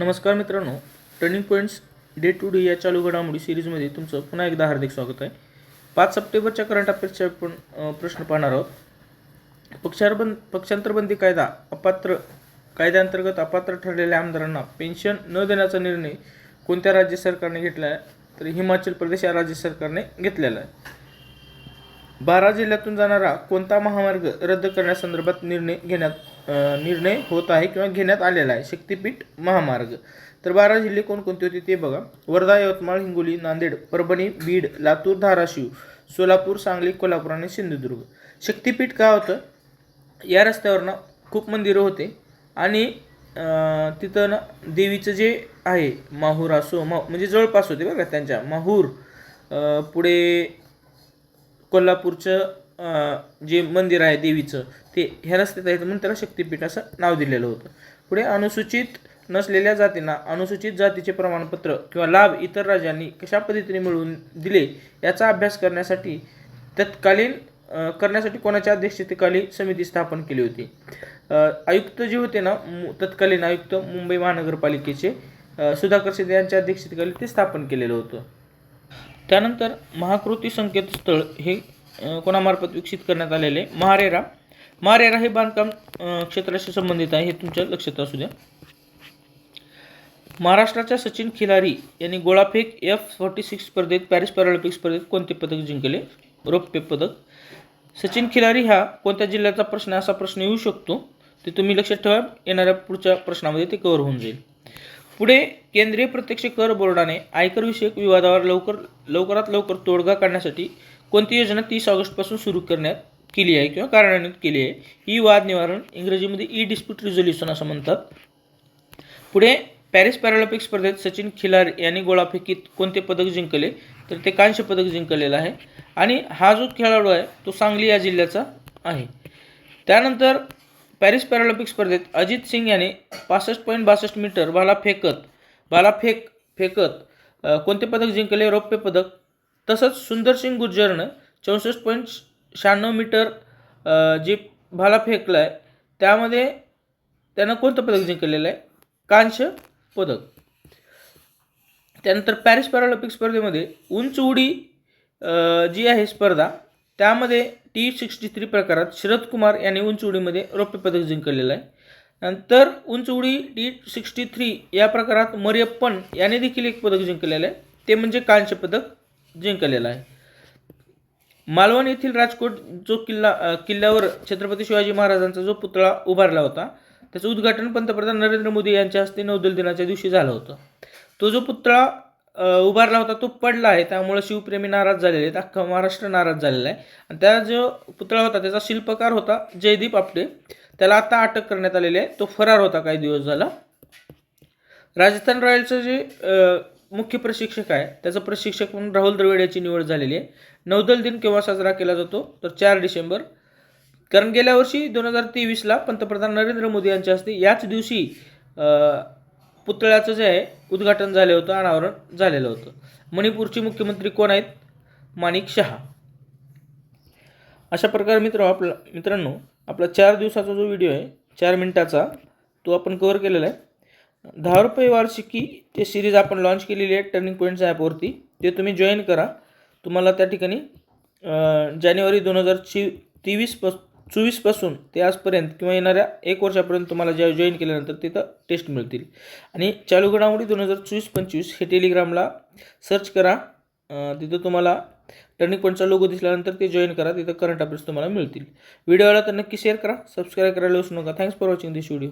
नमस्कार मित्रांनो turning points day to day या चालू घडामोडी सिरीजमध्ये तुमचं पुन्हा एकदा हार्दिक स्वागत आहे. पाच सप्टेंबरच्या करंट अफेअर्सचे आपण प्रश्न पाहणार आहोत. पक्षारबंद पक्षांतरबंदी कायदा अपात्र कायद्याअंतर्गत अपात्र ठरलेल्या आमदारांना पेन्शन न देण्याचा निर्णय कोणत्या राज्य सरकारने घेतला आहे तर हिमाचल प्रदेश या राज्य सरकारने घेतलेला आहे. बारा जिल्ह्यातून जाणारा कोणता महामार्ग रद्द करण्यासंदर्भात निर्णय घेण्यात निर्णय होत आहे किंवा घेण्यात आलेला आहे. शक्तिपीठ महामार्ग. तर बारा जिल्हे कोणकोणते होते ते बघा. वर्धा यवतमाळ हिंगोली नांदेड परभणी बीड लातूर धाराशिव सोलापूर सांगली कोल्हापूर आणि सिंधुदुर्ग. शक्तिपीठ काय होतं? या रस्त्यावर ना खूप मंदिरं होते आणि तिथं ना देवीचं जे आहे माहूर असो मा म्हणजे जवळपास होते बघा त्यांच्या. माहूर पुढे कोल्हापूरचं जे मंदिर आहे देवीचं ते ह्या रस्त्यात आहे म्हणून त्याला शक्तिपीठ असं नाव दिलेलं होतं. पुढे अनुसूचित नसलेल्या जातींना अनुसूचित जातीचे प्रमाणपत्र किंवा लाभ इतर राज्यांनी कशा पद्धतीने मिळवून दिले याचा अभ्यास करण्यासाठी तत्कालीन करण्यासाठी कोणाच्या अध्यक्षतेखाली समिती स्थापन केली होती? आयुक्त जे होते ना मु- तत्कालीन आयुक्त मुंबई महानगरपालिकेचे सुधाकर शिंदे यांच्या अध्यक्षतेखाली ते स्थापन केलेलं होतं. त्यानंतर महाकृती संकेतस्थळ हे कोणामार्फत विकसित करण्यात आलेले महारेरा महारेरा हे बांधकाम क्षेत्राशी संबंधित आहे हे तुमच्या लक्षात असू द्या. महाराष्ट्राच्या सचिन खिलारी यांनी गोळाफेक एफ फोर्टी सिक्स स्पर्धेत पॅरिस पॅरालिम्पिक स्पर्धेत कोणते पदक जिंकले? रौप्य पदक. सचिन खिलारी हा कोणत्या जिल्ह्याचा प्रश्न असा प्रश्न येऊ शकतो. ते तुम्ही लक्षात ठेवा येणाऱ्या पुढच्या प्रश्नामध्ये ते कव्हर होऊन जाईल. पुढे केंद्रीय प्रत्यक्ष कर बोर्डाने आयकर विषयक विवादावर लवकर लवकरात लवकर तोडगा काढण्यासाठी कोणती योजना तीस ऑगस्टपासून सुरू करण्यात केली आहे किंवा कार्यान्वित केली आहे ई वाद निवारण इंग्रजीमध्ये ई डिस्प्यूट रिझोल्युशन असं म्हणतात. पुढे पॅरिस पॅरालिम्पिक स्पर्धेत सचिन खिलार यांनी गोळाफेकीत कोणते पदक जिंकले तर ते कांस्य पदक जिंकलेलं आहे. आणि हा जो खेळाडू आहे तो सांगली या जिल्ह्याचा आहे. त्यानंतर पॅरिस पॅरालिम्पिक स्पर्धेत अजित सिंग याने पासष्ट पॉईंट बासष्ट मीटर भाला फेकत भाला फेक फेकत कोणते पदक जिंकले रौप्य पदक तसंच सुंदरसिंग गुर्जरनं चौसष्ट पॉईंट शहाण्णव मीटर जे भाला फेकला आहे त्यामध्ये त्यानं कोणतं पदक जिंकलेलं आहे? कांस्य पदक. त्यानंतर पॅरिस पॅरालिम्पिक स्पर्धेमध्ये उंच उडी जी आहे स्पर्धा त्यामध्ये टी सिक्स्टी थ्री प्रकारात शरद कुमार यांनी उंच उडीमध्ये रौप्य पदक जिंकलेलं आहे. नंतर उंच उडी टी सिक्स्टी थ्री या प्रकारात मरियप्पन याने देखील एक पदक जिंकलेलं आहे. ते म्हणजे कांस्य पदक. जिंकलेला आहे. मालवण येथील राजकोट जो किल्ला किल्ल्यावर छत्रपती शिवाजी महाराजांचा जो पुतळा उभारला होता त्याचं उद्घाटन पंतप्रधान नरेंद्र मोदी यांच्या हस्ते नौदल दिनाच्या दिवशी झालं होतं. तो जो पुतळा उभारला होता तो पडला आहे. त्यामुळे शिवप्रेमी नाराज झालेले आहेत. अख्खा महाराष्ट्र नाराज झालेला आहे. आणि त्या जो पुतळा होता त्याचा शिल्पकार होता जयदीप आपटे. त्याला आता अटक करण्यात आलेली आहे. तो फरार होता काही दिवस झाला. राजस्थान रॉयल्सचं जे मुख्य प्रशिक्षक आहे. त्याचं प्रशिक्षक म्हणून राहुल द्रविड याची निवड झालेली आहे. नौदल दिन केव्हा साजरा केला जातो? तर चार डिसेंबर. कारण गेल्या वर्षी दोन हजार तेवीसला पंतप्रधान नरेंद्र मोदी यांच्या हस्ते याच दिवशी पुतळ्याचं जे आहे उद्घाटन झालं होतं अनावरण झालेलं होतं. मणिपूरचे मुख्यमंत्री कोण आहेत? माणिक शहा. अशा प्रकारे मित्र आपला मित्रांनो आपला चार दिवसाचा जो व्हिडिओ आहे चार मिनिटाचा तो आपण कवर केलेला आहे. दहा रुपये वार्षिकी ते सिरीज आपण लॉन्च केलेली आहे टर्निंग पॉईंट्स ॲपवरती ते तुम्ही जॉईन करा. तुम्हाला त्या ठिकाणी जानेवारी दोन हजार ची तेवीस पास चोवीसपासून ते आजपर्यंत किंवा येणाऱ्या एक वर्षापर्यंत तुम्हाला ज्या जॉईन केल्यानंतर तिथं टेस्ट मिळतील. आणि चालू घडामोडी दोन हजार चोवीस पंचवीस हे टेलिग्रामला सर्च करा. तिथं तुम्हाला टर्निंग पॉईंटचा लोगो दिसल्यानंतर ते जॉईन करा. तिथं करंट अफेअर्स तुम्हाला मिळतील. व्हिडिओला तर नक्की शेअर करा. सबस्क्राईब करायला विसरू नका. Thanks for watching this video